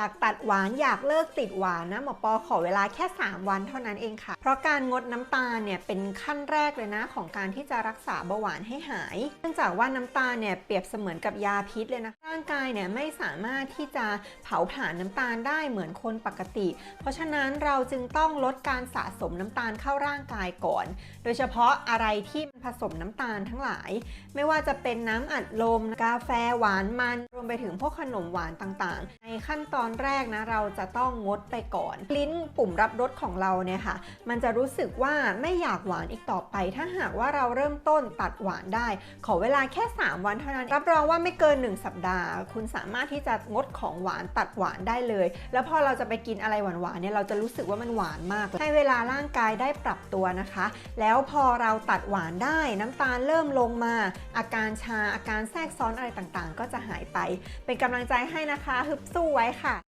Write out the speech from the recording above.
อยากตัดหวานอยากเลิกติดหวานนะหมอปอขอเวลาแค่ 3 วันเท่านั้นเองค่ะ เพราะการงดน้ำตาลเนี่ยเป็นขั้นแรกเลยนะของการที่จะรักษาเบาหวานให้หาย เนื่องจากว่าน้ำตาลเนี่ยเปรียบเสมือนกับยาพิษเลยนะร่างกายเนี่ยไม่สามารถที่จะเผาผลาญน้ำตาลได้เหมือนคนปกติ เพราะฉะนั้นเราจึงต้องลดการสะสมน้ำตาลเข้าร่างกายก่อน โดยเฉพาะอะไรที่ผสมน้ำตาลทั้งหลาย ไม่ว่าจะเป็นน้ำอัดลมกาแฟหวานมัน รวมไปถึงพวกขนมหวานต่างๆ ในขั้นตอนแรกนะเราจะต้องงดไปก่อน ลิ้นปุ่มรับรสของเราเนี่ยค่ะ มันจะรู้สึกว่าไม่อยากหวานอีกต่อไป ถ้าหากว่าเราเริ่มต้นตัดหวานได้ ขอเวลาแค่ 3 วันเท่านั้น รับรองว่าไม่เกิน 1 สัปดาห์ คุณสามารถที่จะงดของหวานตัดหวานได้เลย แล้วพอเราจะไปกินอะไรหวานๆเนี่ยเราจะรู้สึกว่ามันหวานมาก ให้เวลาร่างกายได้ปรับตัวนะคะ แล้วพอเราตัดหวานได้น้ำตาลเริ่มลงมา อาการชาอาการแทรกซ้อนอะไรต่างๆ ก็จะหายไป เป็นกำลังใจให้นะคะฮึบสู้ไว้ค่ะ